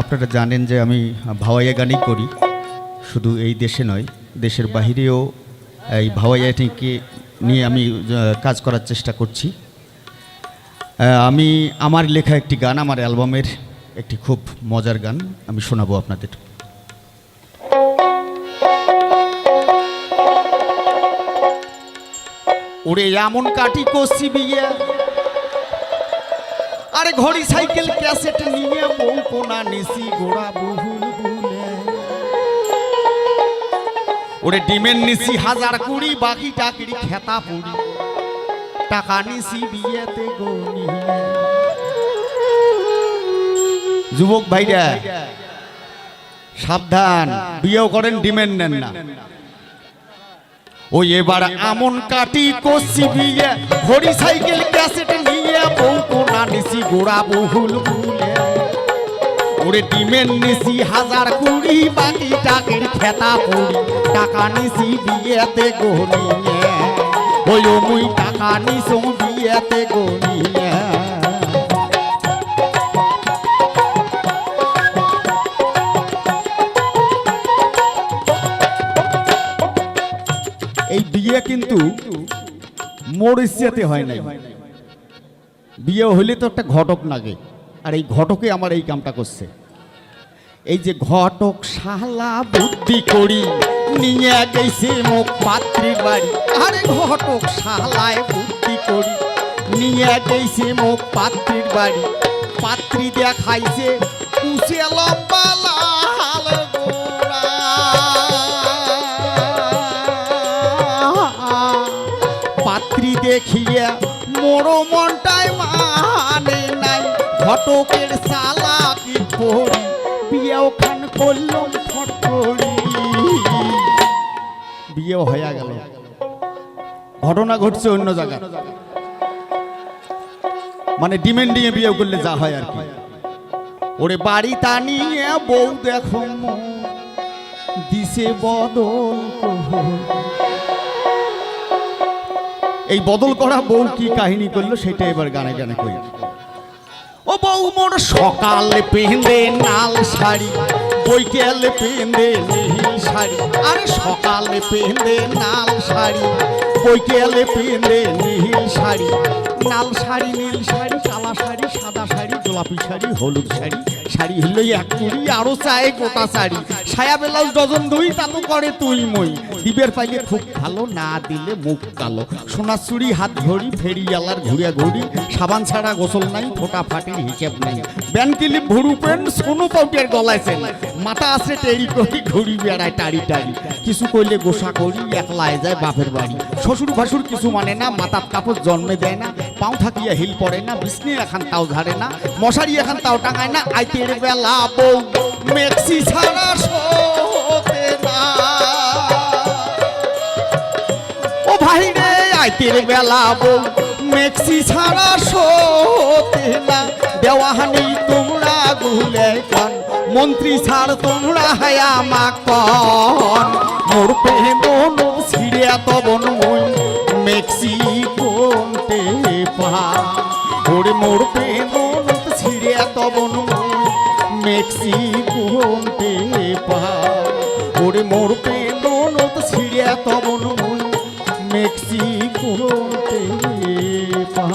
আপনারা জানেন যে আমি ভাওয়াইয়া গানই করি। শুধু এই দেশে নয়, দেশের বাহিরেও এই ভাওয়াইয়াটিকে নিয়ে আমি কাজ করার চেষ্টা করছি। আমি, আমার লেখা একটি গান, আমার অ্যালবামের একটি খুব মজার গান, আমি শোনাবো আপনাদের। ওরে, এমন কাটি কষি বিয়ে, আরে ঘড়ি সাইকেল বউ কোনা গোড়া বহুল ওরে ডিমের হাজার কুড়ি, বাকি খেতা টাকা বিয়েতে গো নিয়ে। যুবক ভাইরা, সাবধান, বিয়েও করেন, ডিমের নেন না। ওই এবার আমন কাটি কষি বিয়ে ঘড়ি সাইকেল ক্যাসেট নিয়ে বউ কোনা নিসি গোড়া বহুল বুলে ওরে ডিমের নিসি হাজার কুড়ি বাকি টাকের খেতা পুরি টাকা নিসি বিয়েতে গনিয়ে ওই মুই টাকা নিসো বিয়েতে গনিয়ে এই বিয়ে কিন্তু মরিচিয়াতে হয় নাই। বিয়ে হইলে তো একটা ঘটক লাগে। আর এই ঘটকে আমার এই কামটা করছে। এই যে ঘটক শালা বুদ্ধি করি, নিয়ে গেছে মুখ পাত্রীর বাড়ি। আরে ঘটক শালায় বুদ্ধি করি, নিয়ে গেছে মুখ পাত্রীর বাড়ি। পাত্রী দেখাইছে কুসে লম্বা লাল পাত্রী দেখিয়া মোড়ো মনটাই মানে নাই ঘটকের সালা কি করি বিয়ে ওখান করলাম ফটকরি। বিয়ে হয়ে গেল। ঘটনা ঘটছে অন্য জায়গায়। মানে ডিমেন্ডিংয়ে বিয়ে করলে যা হয় আর কি। ওরে বাড়ি তা নিয়ে বউ দেখো দিছে বদল। এই বদল করা বউ কি কাহিনী করল সেটা এবার গানে গানে ও বউ মোর সকালে পেন্দে নাল শাড়ি, বৈকালে পেন্দে নীল শাড়ি। আর সকালে পেন্দে নাল শাড়ি, বৈকালে পেন্দে নীল শাড়ি। নাল শাড়ি, নীল শাড়ি, কালা শাড়ি, সাদা শাড়ি, গোলাপি শাড়ি, হলুদ শাড়ি। শাড়ি হলো এক কুড়ি, আরও চায় গোটা শাড়ি। সায়া ব্লাউজ ডজন দুই, তা তো করে তুই মই। দিবের পাইলে খুব ভালো, না দিলে মুখ কালো। সোনার চুড়ি হাত ঘড়ি ফেরিয়ালার ঘুরিয়া ঘুরি সাবান ছাড়া গোসল নাই, ফোটা ফাটির হিসেব নাই। ব্যান ক্লিপ ভুরু পেন সোনু পাউটের গলায় সেন মাথা আছে টেরি করি ঘুরি বেড়ায় টাড়ি টাড়ি। কিছু কইলে গোসা করি একলায় যায় বাপের বাড়ি। শ্বশুর ভাসুর কিছু মানে না মাথার কাপড় জন্মে দেয় না, পাও থাকিয়া হিল পড়ে না, বিষ্ণু এখন তাও ঝাড়ে না, মশারি এখন তাও টাঙায় না, আইতের বেলা বউ, মেক্সি ছাড়া রে আইতের বেলা বউ। মেক্সি ছাড়া শোতে না দেওয়াহানি তোমরা গুলে কন। মন্ত্রী ছাড় তোমরা হায়া মা কন। মোর পেহন ছিড়ে তবন মই, মেক্সি কোনতে পা ওরে মোর পেহন ছিড়ে তবন মই, মেক্সি কোনতে পা ওরে মোর পেহন ছিড়ে তবন মই মেক্সিকোতে পা